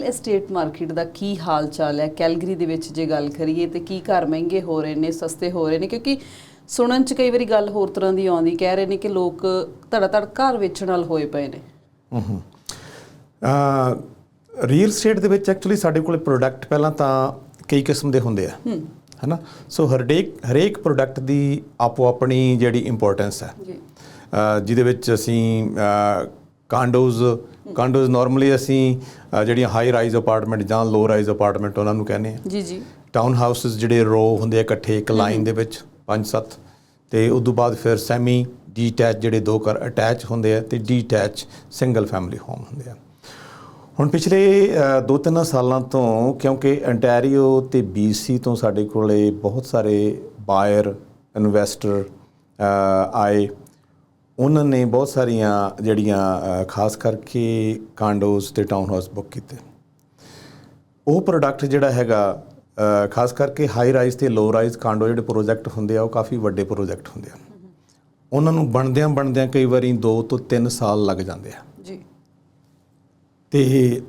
Real estate market ਦਾ ਕੀ ਹਾਲ ਚਾਲ ਹੈ? ਕੈਲਗਰੀ ਦੇ ਵਿੱਚ ਜੇ ਗੱਲ ਕਰੀਏ ਤੇ ਕੀ ਘਰ ਮਹਿੰਗੇ ਹੋ ਰਹੇ ਨੇ ਸਸਤੇ ਹੋ ਰਹੇ ਨੇ? ਕਿਉਂਕਿ ਸੁਣਨ ਚ ਕਈ ਵਾਰੀ ਗੱਲ ਹੋਰ ਤਰ੍ਹਾਂ ਦੀ ਆਉਂਦੀ ਕਹਿ ਰਹੇ ਨੇ ਕਿ ਲੋਕ ਧੜਾ ਧੜ ਘਰ ਵੇਚਣ ਨਾਲ ਹੋਏ ਪਏ ਨੇ। ਰੀਅਲ ਸਟੇਟ ਦੇ ਵਿੱਚ ਐਕਚੁਅਲੀ ਸਾਡੇ ਕੋਲੇ ਪ੍ਰੋਡਕਟ ਪਹਿਲਾਂ ਤਾਂ ਕਈ ਕਿਸਮ ਦੇ ਹੁੰਦੇ ਆ। ਹੈਨਾ? ਸੋ ਹਰੇਕ ਹਰੇਕ ਪ੍ਰੋਡਕਟ ਦੀ ਆਪੋ ਆਪਣੀ ਜਿਹੜੀ ਇੰਪੋਰਟੈਂਸ ਹੈ। ਜੀ। ਜਿਹਦੇ ਵਿੱਚ ਅਸੀਂ ਕਾਂਡੋਜ਼ ਕਾਂਡੋਜ਼ ਨਾਰਮਲੀ ਅਸੀਂ ਜਿਹੜੀਆਂ ਹਾਈ ਰਾਈਜ਼ ਅਪਾਰਟਮੈਂਟ ਜਾਂ ਲੋ ਰਾਈਜ਼ ਅਪਾਰਟਮੈਂਟ ਉਹਨਾਂ ਨੂੰ ਕਹਿੰਦੇ ਆ ਜੀ ਜੀ। ਟਾਊਨ ਹਾਊਸਸ ਜਿਹੜੇ ਰੋ ਹੁੰਦੇ ਆ ਇਕੱਠੇ ਇੱਕ ਲਾਈਨ ਦੇ ਵਿੱਚ 5-7 ਤੇ ਉਸ ਤੋਂ ਬਾਅਦ ਫਿਰ ਸੈਮੀ ਡੀਟੈਚ ਜਿਹੜੇ ਦੋ ਘਰ ਅਟੈਚ ਹੁੰਦੇ ਆ ਤੇ ਡੀਟੈਚ ਸਿੰਗਲ ਫੈਮਿਲੀ ਹੋਮ ਹੁੰਦੇ ਆ। ਹੁਣ ਪਿਛਲੇ 2-3 ਸਾਲਾਂ ਤੋਂ ਕਿਉਂਕਿ ਅੰਟੈਰੀਓ ਤੇ BC ਤੋਂ ਸਾਡੇ ਕੋਲੇ ਬਹੁਤ ਸਾਰੇ ਬਾਇਰ ਇਨਵੈਸਟਰ ਆਏ। ਉਹਨਾਂ ਨੇ ਬਹੁਤ ਸਾਰੀਆਂ ਜਿਹੜੀਆਂ ਖਾਸ ਕਰਕੇ ਕਾਂਡੋਜ਼ ਤੇ ਟਾਊਨ ਹਾਊਸ ਬੁੱਕ ਕੀਤੇ। ਉਹ ਪ੍ਰੋਡਕਟ ਜਿਹੜਾ ਹੈਗਾ ਖਾਸ ਕਰਕੇ ਹਾਈ ਰਾਈਜ਼ ਤੇ ਲੋ ਰਾਈਜ਼ ਕਾਂਡੋ ਜਿਹੜੇ ਪ੍ਰੋਜੈਕਟ ਹੁੰਦੇ ਆ ਉਹ ਕਾਫੀ ਵੱਡੇ ਪ੍ਰੋਜੈਕਟ ਹੁੰਦੇ ਆ। ਉਹਨਾਂ ਨੂੰ ਬਣਦਿਆਂ ਬਣਦਿਆਂ ਕਈ ਵਾਰੀ 2 ਤੋਂ 3 ਸਾਲ ਲੱਗ ਜਾਂਦੇ ਆ। ਜੀ। ਤੇ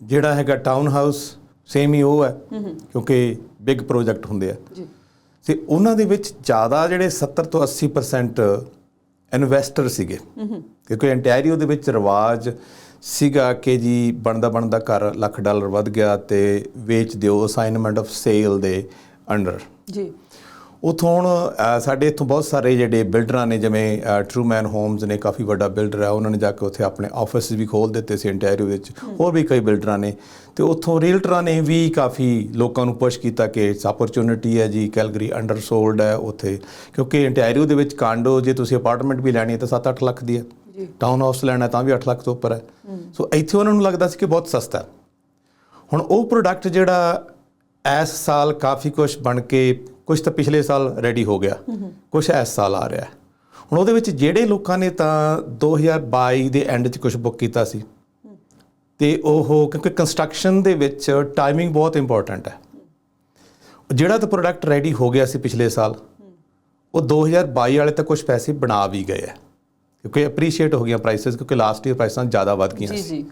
ਜਿਹੜਾ ਹੈਗਾ ਟਾਊਨ ਹਾਊਸ ਸੇਮ ਹੀ ਉਹ ਹੈ ਕਿਉਂਕਿ ਬਿਗ ਪ੍ਰੋਜੈਕਟ ਹੁੰਦੇ ਆ। ਜੀ। ਤੇ ਉਹਨਾਂ ਦੇ ਵਿੱਚ ਜ਼ਿਆਦਾ ਜਿਹੜੇ 70 ਤੋਂ 80% ਇਨਵੈਸਟਰ ਸੀਗੇ। ਕਿਉਂਕਿ ਅੰਟੈਰੀਓ ਦੇ ਵਿੱਚ ਰਿਵਾਜ ਸੀਗਾ ਕਿ ਜੀ ਬਣਦਾ ਬਣਦਾ ਘਰ ਲੱਖ ਡਾਲਰ ਵੱਧ ਗਿਆ ਤੇ ਵੇਚ ਦਿਓ ਅਸਾਈਨਮੈਂਟ ਆਫ ਸੇਲ ਦੇ ਅੰਡਰ ਜੀ। ਉਥੋਂ ਹੁਣ ਸਾਡੇ ਇੱਥੋਂ ਬਹੁਤ ਸਾਰੇ ਜਿਹੜੇ ਬਿਲਡਰਾਂ ਨੇ ਜਿਵੇਂ ਟਰੂਮੈਨ ਹੋਮਸ ਨੇ ਕਾਫੀ ਵੱਡਾ ਬਿਲਡਰ ਹੈ ਉਹਨਾਂ ਨੇ ਜਾ ਕੇ ਉੱਥੇ ਆਪਣੇ ਆਫਿਸ ਵੀ ਖੋਲ ਦਿੱਤੇ ਸੀ ਇੰਟੈਰੀਓ ਵਿੱਚ। ਹੋਰ ਵੀ ਕਈ ਬਿਲਡਰਾਂ ਨੇ। ਤੇ ਉੱਥੋਂ ਰੀਅਲਟਰਾਂ ਨੇ ਵੀ ਕਾਫੀ ਲੋਕਾਂ ਨੂੰ ਪੁਸ਼ ਕੀਤਾ ਕਿ ਇਸ ਆਪਰਚੁਨਿਟੀ ਹੈ ਜੀ ਕੈਲਗਰੀ ਅੰਡਰ ਸੋਲਡ ਹੈ ਉੱਥੇ। ਕਿਉਂਕਿ ਇੰਟੈਰੀਓ ਦੇ ਵਿੱਚ ਕਾਂਡੋ ਜੇ ਤੁਸੀਂ ਅਪਾਰਟਮੈਂਟ ਵੀ ਲੈਣੀ ਹੈ ਤਾਂ 7-8 ਲੱਖ ਦੀ ਹੈ। ਜੀ। ਟਾਊਨ ਹਾਊਸ ਲੈਣਾ ਤਾਂ ਵੀ 8 ਲੱਖ ਤੋਂ ਉੱਪਰ ਹੈ। ਸੋ ਇੱਥੇ ਉਹਨਾਂ ਨੂੰ ਲੱਗਦਾ ਸੀ ਕਿ ਬਹੁਤ ਸਸਤਾ। ਹੈ ਹੁਣ ਉਹ ਪ੍ਰੋਡਕਟ ਜਿਹੜਾ ਇਸ ਸਾਲ ਕਾਫੀ ਕੁਝ ਬਣ ਕੇ ਕੁਝ ਤਾਂ ਪਿਛਲੇ ਸਾਲ ਰੈਡੀ ਹੋ ਗਿਆ। ਕੁਝ ਇਸ ਸਾਲ ਆ ਰਿਹਾ। ਹੈ। ਹੁਣ ਉਹਦੇ ਵਿੱਚ ਜਿਹੜੇ ਲੋਕਾਂ ਨੇ ਤਾਂ 2022 ਦੇ ਐਂਡ 'ਚ ਕੁਝ ਬੁੱਕ ਕੀਤਾ ਸੀ। ਤੇ ਉਹ ਕਿਉਂਕਿ ਕੰਸਟਰਕਸ਼ਨ ਦੇ ਵਿੱਚ ਟਾਈਮਿੰਗ ਬਹੁਤ ਇੰਪੋਰਟੈਂਟ ਹੈ। ਜਿਹੜਾ ਤਾਂ ਪ੍ਰੋਡਕਟ ਰੈਡੀ ਹੋ ਗਿਆ ਸੀ ਪਿਛਲੇ ਸਾਲ ਉਹ 2022 ਵਾਲੇ ਤਾਂ ਕੁਝ ਪੈਸੇ ਬਣਾ ਵੀ ਗਏ ਹੈ। ਕਿਉਂਕਿ ਐਪਰੀਸ਼ੀਏਟ ਹੋ ਗਈਆਂ ਪ੍ਰਾਈਸਸ ਕਿਉਂਕਿ ਲਾਸਟ ਈਅਰ ਪ੍ਰਾਈਸਾਂ ਜ਼ਿਆਦਾ ਵੱਧ ਗਈਆਂ ਜੀ ਸੀ। ਜੀ।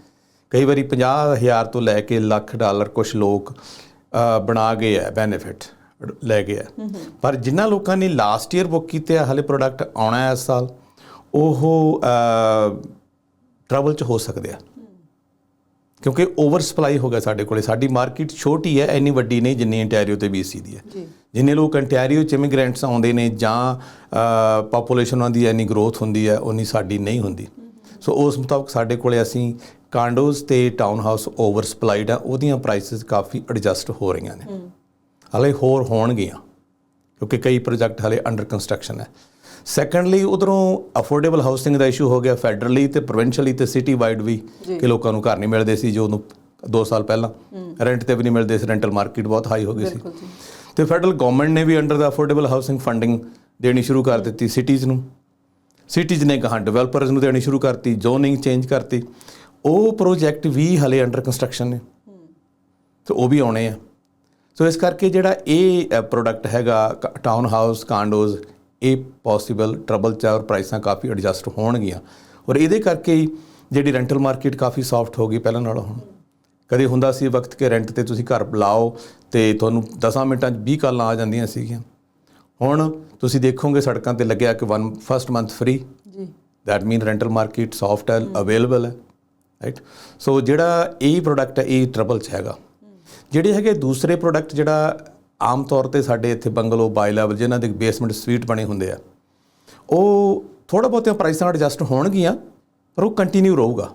ਕਈ ਵਾਰੀ 50000 ਤੋਂ ਲੈ ਕੇ ਲੱਖ ਡਾਲਰ ਕੁਝ ਲੋਕ ਬਣਾ ਗਏ ਆ ਬੈਨੀਫਿਟ ਲੈ ਗਏ ਆ। ਪਰ ਜਿਨ੍ਹਾਂ ਲੋਕਾਂ ਨੇ ਲਾਸਟ ਈਅਰ ਬੁੱਕ ਕੀਤੇ ਆ ਹਲੇ ਪ੍ਰੋਡਕਟ ਆਉਣਾ ਹੈ ਇਸ ਸਾਲ ਉਹ ਟਰਬਲ ਚ ਹੋ ਸਕਦੇ ਆ। ਕਿਉਂਕਿ ਓਵਰ ਸਪਲਾਈ ਹੋ ਗਿਆ ਸਾਡੇ ਕੋਲੇ। ਸਾਡੀ ਮਾਰਕੀਟ ਛੋਟੀ ਹੈ ਇੰਨੀ ਵੱਡੀ ਨਹੀਂ ਜਿੰਨੀ ਇੰਟੈਰੀਓ ਤੇ BC ਦੀ ਹੈ। ਜਿੰਨੇ ਲੋਕ ਇੰਟੈਰੀਓ ਚ ਇਮੀਗ੍ਰੈਂਟਸ ਆਉਂਦੇ ਨੇ ਜਾਂ ਪੋਪੂਲੇਸ਼ਨ ਉਹਨਾਂ ਦੀ ਇੰਨੀ ਗਰੋਥ ਹੁੰਦੀ ਹੈ ਉਨੀ ਸਾਡੀ ਨਹੀਂ ਹੁੰਦੀ। ਸੋ ਉਸ ਮੁਤਾਬਕ ਸਾਡੇ ਕੋਲੇ ਅਸੀਂ ਕਾਂਡੋਜ਼ ਤੇ ਟਾਊਨ ਹਾਊਸ ਓਵਰ ਸਪਲਾਈਡ ਆ ਉਹਦੀਆਂ ਪ੍ਰਾਈਸਸ ਕਾਫੀ ਐਡਜਸਟ ਹੋ ਰਹੀਆਂ ਨੇ। ਹਲੇ ਹੋਰ ਹੋਣਗੀਆਂ ਕਿਉਂਕਿ ਕਈ ਪ੍ਰੋਜੈਕਟ ਹਲੇ ਅੰਡਰ ਕੰਸਟਰਕਸ਼ਨ ਹੈ। ਸੈਕੰਡਲੀ ਉਧਰੋਂ ਅਫੋਰਡੇਬਲ ਹਾਊਸਿੰਗ ਦਾ ਇਸ਼ੂ ਹੋ ਗਿਆ ਫੈਡਰਲੀ ਤੇ ਪ੍ਰੋਵਿੰਸ਼ੀਅਲੀ ਤੇ ਸਿਟੀ ਵਾਈਡ ਵੀ ਕਿ ਲੋਕਾਂ ਨੂੰ ਘਰ ਨਹੀਂ ਮਿਲਦੇ ਸੀ ਜੋ ਨੂੰ 2 ਸਾਲ ਪਹਿਲਾਂ। ਰੈਂਟ ਤੇ ਵੀ ਨਹੀਂ ਮਿਲਦੇ ਸੀ ਰੈਂਟਲ ਮਾਰਕੀਟ ਬਹੁਤ ਹਾਈ ਹੋ ਗਈ ਸੀ। ਤੇ ਫੈਡਰਲ ਗਵਰਨਮੈਂਟ ਨੇ ਵੀ ਅੰਡਰ ਦਾ ਅਫੋਰਡੇਬਲ ਹਾਊਸਿੰਗ ਫੰਡਿੰਗ ਦੇਣੀ ਸ਼ੁਰੂ ਕਰ ਦਿੱਤੀ ਸਿਟੀਜ਼ ਨੂੰ। ਸਿਟੀਜ਼ ਨੇ ਕਹਾਂ ਡਿਵੈਲਪਰਸ ਨੂੰ ਦੇਣੀ ਸ਼ੁਰੂ ਕਰਤੀ ਜ਼ੋਨਿੰਗ ਚੇਂਜ ਕਰਤੀ। ਉਹ ਪ੍ਰੋਜੈਕਟ ਵੀ ਹਲੇ ਅੰਡਰ ਕੰਸਟਰਕਸ਼ਨ ਨੇ। ਤੇ ਉਹ ਵੀ ਆਉਣੇ ਆ। ਸੋ ਇਸ ਕਰਕੇ ਜਿਹੜਾ ਇਹ ਪ੍ਰੋਡਕਟ ਹੈਗਾ ਟਾਊਨ ਹਾਊਸ ਕਾਂਡੋਜ਼ ਇਹ ਪੋਸੀਬਲ ਟਰਬਲ ਚ ਔਰ ਪ੍ਰਾਈਸਾਂ ਕਾਫੀ ਐਡਜਸਟ ਹੋਣਗੀਆਂ। ਔਰ ਇਹਦੇ ਕਰਕੇ ਹੀ ਜਿਹੜੀ ਰੈਂਟਲ ਮਾਰਕੀਟ ਕਾਫੀ ਸੌਫਟ ਹੋ ਗਈ ਪਹਿਲਾਂ ਨਾਲੋਂ ਹੁਣ। ਕਦੇ ਹੁੰਦਾ ਸੀ ਵਕਤ ਕਿ ਰੈਂਟ ਤੇ ਤੁਸੀਂ ਘਰ ਲਾਓ ਤੇ ਤੁਹਾਨੂੰ 10 ਮਿੰਟਾਂ 'ਚ 20 ਕਾਲਾਂ ਆ ਜਾਂਦੀਆਂ ਸੀਗੀਆਂ। ਹੁਣ ਤੁਸੀਂ ਦੇਖੋਗੇ ਸੜਕਾਂ ਤੇ ਲੱਗਿਆ ਕਿ ਵਨ ਫਸਟ ਮੰਥ ਫ੍ਰੀ ਜੀ। That mean rental market soft ਹੈ ਅਵੇਲੇਬਲ ਹੈ ਰਾਈਟ ਸੋ ਜਿਹੜਾ ਇਹ ਪ੍ਰੋਡਕਟ ਹੈ ਇਹ ਟਰਬਲ ਚ ਹੈਗਾ। ਜਿਹੜੇ ਹੈਗੇ ਦੂਸਰੇ ਪ੍ਰੋਡਕਟ ਜਿਹੜਾ ਆਮ ਤੌਰ ਤੇ ਸਾਡੇ ਇੱਥੇ ਬੰਗਲੋ ਬਾਈ ਲੈਵਲ ਜਿਨ੍ਹਾਂ ਦੇ ਬੇਸਮੈਂਟ ਸਵੀਟ ਬਣੇ ਹੁੰਦੇ ਆ ਉਹ ਥੋੜਾ ਬਹੁਤੀਆਂ ਪ੍ਰਾਈਸਾਂ ਐਡਜਸਟ ਹੋਣਗੀਆਂ ਪਰ ਉਹ ਕੰਟੀਨਿਊ ਰਹੂਗਾ।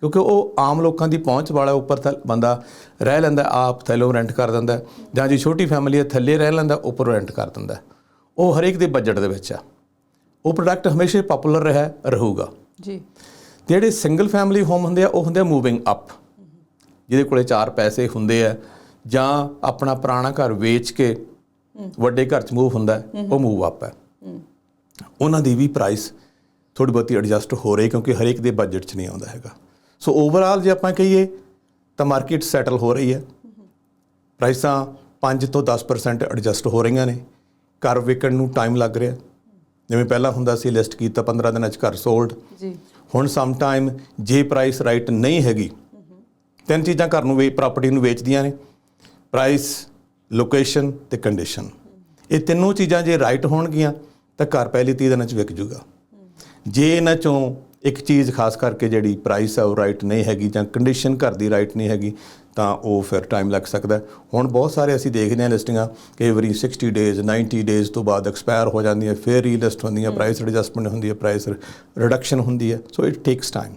ਕਿਉਂਕਿ ਉਹ ਆਮ ਲੋਕਾਂ ਦੀ ਪਹੁੰਚ ਵਾਲਾ ਉੱਪਰ ਬੰਦਾ ਰਹਿ ਲੈਂਦਾ ਆਪ ਥੱਲੋਂ ਰੈਂਟ ਕਰ ਦਿੰਦਾ ਜਾਂ ਜੇ ਛੋਟੀ ਫੈਮਿਲੀ ਹੈ ਥੱਲੇ ਰਹਿ ਲੈਂਦਾ ਉੱਪਰ ਰੈਂਟ ਕਰ ਦਿੰਦਾ। ਉਹ ਹਰੇਕ ਦੇ ਬਜਟ ਦੇ ਵਿੱਚ ਆ। ਉਹ ਪ੍ਰੋਡਕਟ ਹਮੇਸ਼ਾ ਪਪੂਲਰ ਰਿਹਾ ਰਹੂਗਾ। ਜੀ। ਜਿਹੜੇ ਸਿੰਗਲ ਫੈਮਿਲੀ ਹੋਮ ਹੁੰਦੇ ਆ ਉਹ ਹੁੰਦੇ ਆ ਮੂਵਿੰਗ ਅਪ ਜਿਹਦੇ ਕੋਲੇ ਚਾਰ ਪੈਸੇ ਹੁੰਦੇ ਆ ਜਾਂ ਆਪਣਾ ਪੁਰਾਣਾ ਘਰ ਵੇਚ ਕੇ ਵੱਡੇ ਘਰ ਚ ਮੂਵ ਹੁੰਦਾ ਉਹ ਮੂਵ ਅਪ ਹੈ। ਉਹਨਾਂ ਦੀ ਵੀ ਪ੍ਰਾਈਸ ਥੋੜੀ ਬਹੁਤੀ ਐਡਜਸਟ ਹੋ ਰਹੀ ਕਿਉਂਕਿ ਹਰੇਕ ਦੇ ਬਜਟ 'ਚ ਨਹੀਂ ਆਉਂਦਾ ਹੈਗਾ। ਸੋ ਓਵਰਆਲ ਜੇ ਆਪਾਂ ਕਹੀਏ ਤਾਂ ਮਾਰਕੀਟ ਸੈਟਲ ਹੋ ਰਹੀ ਹੈ। ਪ੍ਰਾਈਸਾਂ 5 ਤੋਂ 10% ਐਡਜਸਟ ਹੋ ਰਹੀਆਂ ਨੇ। ਘਰ ਵਿਕਣ ਨੂੰ ਟਾਈਮ ਲੱਗ ਰਿਹਾ। ਜਿਵੇਂ ਪਹਿਲਾਂ ਹੁੰਦਾ ਸੀ ਲਿਸਟ ਕੀਤਾ 15 ਦਿਨਾਂ 'ਚ ਘਰ ਸੋਲਡ ਜੀ। ਹੁਣ ਸਮ ਟਾਈਮ ਜੇ ਪ੍ਰਾਈਸ ਰਾਈਟ ਨਹੀਂ ਹੈਗੀ ਤਿੰਨ ਚੀਜ਼ਾਂ ਘਰ ਨੂੰ ਵੇ ਪ੍ਰਾਪਰਟੀ ਨੂੰ ਵੇਚਦੀਆਂ ਨੇ ਪ੍ਰਾਈਸ ਲੋਕੇਸ਼ਨ ਤੇ ਕੰਡੀਸ਼ਨ ਇਹ ਤਿੰਨੋਂ ਚੀਜ਼ਾਂ ਜੇ ਰਾਈਟ ਹੋਣਗੀਆਂ ਤਾਂ ਘਰ ਪਹਿਲੀ 30 ਦਿਨਾਂ ਚ ਵਿਕ ਜੂਗਾ। ਜੇ ਇਹਨਾਂ ਚੋਂ ਇੱਕ ਚੀਜ਼ ਖਾਸ ਕਰਕੇ ਜਿਹੜੀ ਪ੍ਰਾਈਸ ਹੈ ਉਹ ਰਾਈਟ ਨਹੀਂ ਹੈਗੀ ਜਾਂ ਕੰਡੀਸ਼ਨ ਘਰ ਦੀ ਰਾਈਟ ਨਹੀਂ ਹੈਗੀ ਤਾਂ ਉਹ ਫਿਰ ਟਾਈਮ ਲੱਗ ਸਕਦਾ। ਹੈ। ਹੁਣ ਬਹੁਤ ਸਾਰੇ ਅਸੀਂ ਦੇਖਦੇ ਹਾਂ ਲਿਸਟਿੰਗਾਂ ਕਈ ਵਾਰੀ 60 ਡੇਜ਼ 90 ਡੇਜ਼ ਤੋਂ ਬਾਅਦ ਐਕਸਪਾਇਰ ਹੋ ਜਾਂਦੀਆਂ ਫਿਰ ਰੀਲਿਸਟ ਹੁੰਦੀਆਂ ਪ੍ਰਾਈਸ ਐਡਜਸਟਮੈਂਟ ਹੁੰਦੀ ਹੈ ਪ੍ਰਾਈਸ ਰਿਡਕਸ਼ਨ ਹੁੰਦੀ ਹੈ। So it takes time